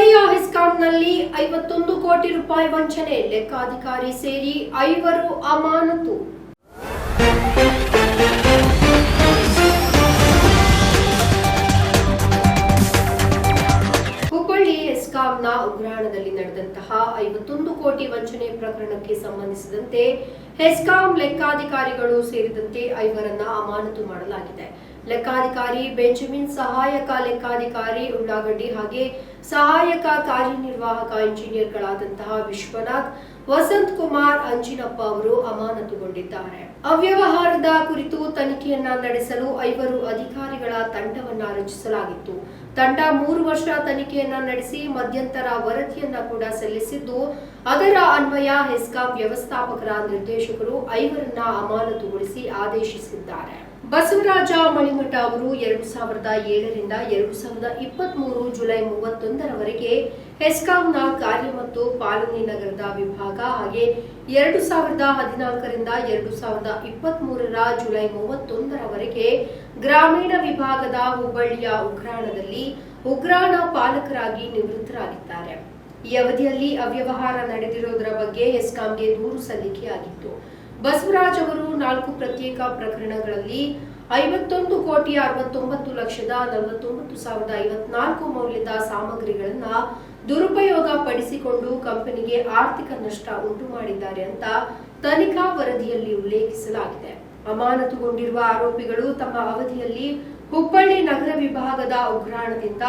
ಹುಬ್ಬಳ್ಳಿಯ ಹೆಸ್ಕಾಂನಲ್ಲಿ ಐವತ್ತೊಂದು ಕೋಟಿ ರೂಪಾಯಿ ವಂಚನೆ, ಲೆಕ್ಕಾಧಿಕಾರಿ ಸೇರಿ ಐವರು ಅಮಾನತು. ಹುಬ್ಬಳ್ಳಿ ಹೆಸ್ಕಾಂನ ಉಗ್ರಾಣದಲ್ಲಿ ನಡೆದಂತಹ ಐವತ್ತೊಂದು ಕೋಟಿ ವಂಚನೆ ಪ್ರಕರಣಕ್ಕೆ ಸಂಬಂಧಿಸಿದಂತೆ ಹೆಸ್ಕಾಂ ಲೆಕ್ಕಾಧಿಕಾರಿಗಳು ಸೇರಿದಂತೆ ಐವರನ್ನ ಅಮಾನತು ಮಾಡಲಾಗಿದೆ. ಲೆಕ್ಕಾಧಿಕಾರಿ ಬೆಂಜಮಿನ್ ಸಹಾಯಕ ಲೆಕ್ಕಾಧಿಕಾರಿ ಉಳ್ಳಾಗಡ್ಡಿ ಹಾಗೆ ಸಹಾಯಕ ಕಾರ್ಯನಿರ್ವಾಹಕ ಇಂಜಿನಿಯರ್ಗಳಾದಂತಹ ವಿಶ್ವನಾಥ್, ವಸಂತ್ ಕುಮಾರ್, ಅಂಜಿನಪ್ಪ ಅವರು ಅಮಾನತುಗೊಂಡಿದ್ದಾರೆ. ಅವ್ಯವಹಾರದ ಕುರಿತು ತನಿಖೆಯನ್ನ ನಡೆಸಲು ಐವರು ಅಧಿಕಾರಿಗಳ ತಂಡವನ್ನ ರಚಿಸಲಾಗಿತ್ತು. ತಂಡ ಮೂರು ವರ್ಷ ತನಿಖೆಯನ್ನ ನಡೆಸಿ ಮಧ್ಯಂತರ ವರದಿಯನ್ನ ಕೂಡ ಸಲ್ಲಿಸಿದ್ದು, ಅದರ ಅನ್ವಯ ಹೆಸ್ಕಾಂ ವ್ಯವಸ್ಥಾಪಕರ ನಿರ್ದೇಶಕರು ಐವರನ್ನ ಅಮಾನತುಗೊಳಿಸಿ ಆದೇಶಿಸಿದ್ದಾರೆ. ಬಸವರಾಜ ಮಣಿಮಠ ಅವರು ಎರಡು ಸಾವಿರದ ಏಳರಿಂದ ಎರಡು ಸಾವಿರದ ಇಪ್ಪತ್ತ್ ಮೂರು ಜುಲೈ ಮೂವತ್ತೊಂದರವರೆಗೆ ಹೆಸ್ಕಾಂನ ಕಾರ್ಯ ಮತ್ತು ಪಾಲನೆ ನಗರದ ವಿಭಾಗ ಹಾಗೆ ಎರಡು ಸಾವಿರದ ಹದಿನಾಲ್ಕರಿಂದ ಎರಡು ಸಾವಿರದ ಇಪ್ಪತ್ತ್ ಮೂರರ ಜುಲೈ ಮೂವತ್ತೊಂದರವರೆಗೆ ಗ್ರಾಮೀಣ ವಿಭಾಗದ ಹುಬ್ಬಳ್ಳಿಯ ಉಗ್ರಾಣದಲ್ಲಿ ಉಗ್ರಾಣ ಪಾಲಕರಾಗಿ ನಿವೃತ್ತರಾಗಿದ್ದಾರೆ. ಈ ಅವಧಿಯಲ್ಲಿ ಅವ್ಯವಹಾರ ನಡೆದಿರುವುದರ ಬಗ್ಗೆ ಎಸ್ಕಾಂಗೆ ದೂರು ಸಲ್ಲಿಕೆಯಾಗಿತ್ತು. ಬಸವರಾಜ್ ಅವರು ನಾಲ್ಕು ಪ್ರತ್ಯೇಕ ಪ್ರಕರಣಗಳಲ್ಲಿ ಐವತ್ತೊಂದು ಕೋಟಿ ಅರವತ್ತೊಂಬತ್ತು ಲಕ್ಷದ ನಲವತ್ತೊಂಬತ್ತು ಸಾವಿರದ ಐವತ್ನಾಲ್ಕು ಮೌಲ್ಯದ ಸಾಮಗ್ರಿಗಳನ್ನ ದುರುಪಯೋಗ ಪಡಿಸಿಕೊಂಡು ಕಂಪನಿಗೆ ಆರ್ಥಿಕ ನಷ್ಟ ಉಂಟು ಮಾಡಿದ್ದಾರೆ ಅಂತ ತನಿಖಾ ವರದಿಯಲ್ಲಿ ಉಲ್ಲೇಖಿಸಲಾಗಿದೆ. ಅಮಾನತುಗೊಂಡಿರುವ ಆರೋಪಿಗಳು ತಮ್ಮ ಅವಧಿಯಲ್ಲಿ ಹುಬ್ಬಳ್ಳಿ ನಗರ ವಿಭಾಗದ ಉಗ್ರಾಣದಿಂದ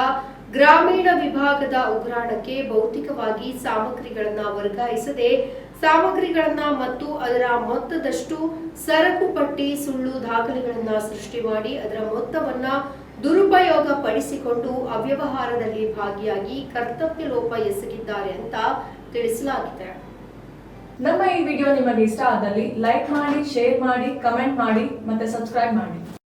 ಗ್ರಾಮೀಣ ವಿಭಾಗದ ಉಗ್ರಾಣಕ್ಕೆ ಭೌತಿಕವಾಗಿ ಸಾಮಗ್ರಿಗಳನ್ನ ವರ್ಗಾಯಿಸದೆ ಸಾಮಗ್ರಿಗಳನ್ನ ಮತ್ತು ಅದರ ಮೊತ್ತದಷ್ಟು ಸರಕು ಪಟ್ಟಿ ಸುಳ್ಳು ದಾಖಲೆಗಳನ್ನ ಸೃಷ್ಟಿ ಮಾಡಿ ಅದರ ಮೊತ್ತವನ್ನ ದುರುಪಯೋಗ ಪಡಿಸಿಕೊಂಡು ಅವ್ಯವಹಾರದಲ್ಲಿ ಭಾಗಿಯಾಗಿ ಕರ್ತವ್ಯ ಲೋಪ ಎಸಗಿದ್ದಾರೆ ಅಂತ ತಿಳಿಸಲಾಗಿದೆ. ನಮ್ಮ ಈ ವಿಡಿಯೋ ನಿಮಗೆ ಇಷ್ಟ ಆದಲ್ಲಿ ಲೈಕ್ ಮಾಡಿ, ಶೇರ್ ಮಾಡಿ, ಕಮೆಂಟ್ ಮಾಡಿ ಮತ್ತೆ ಸಬ್ಸ್ಕ್ರೈಬ್ ಮಾಡಿ.